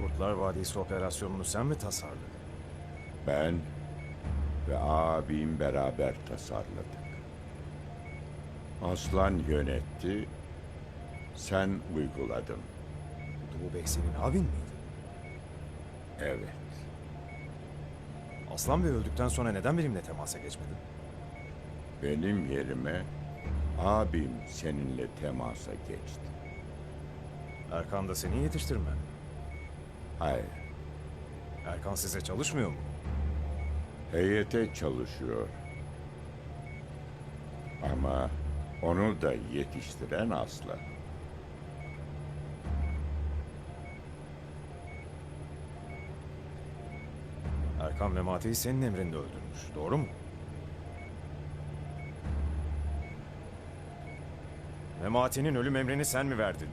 Kurtlar Vadisi operasyonunu sen mi tasarladın? Ben ve abim beraber tasarladık. Aslan yönetti, sen uyguladın. Doğu Bey senin abin miydi? Evet. Aslan Bey öldükten sonra neden benimle temasa geçmedin? Benim yerime abim seninle temasa geçti. Erkan da seni yetiştirmen. Hayır, Erkan size çalışmıyor mu? heyete çalışıyor. Ama onu da yetiştiren Aslan. Erkan Memati'yi senin emrinde öldürmüş. Doğru mu? Memati'nin ölüm emrini sen mi verdin?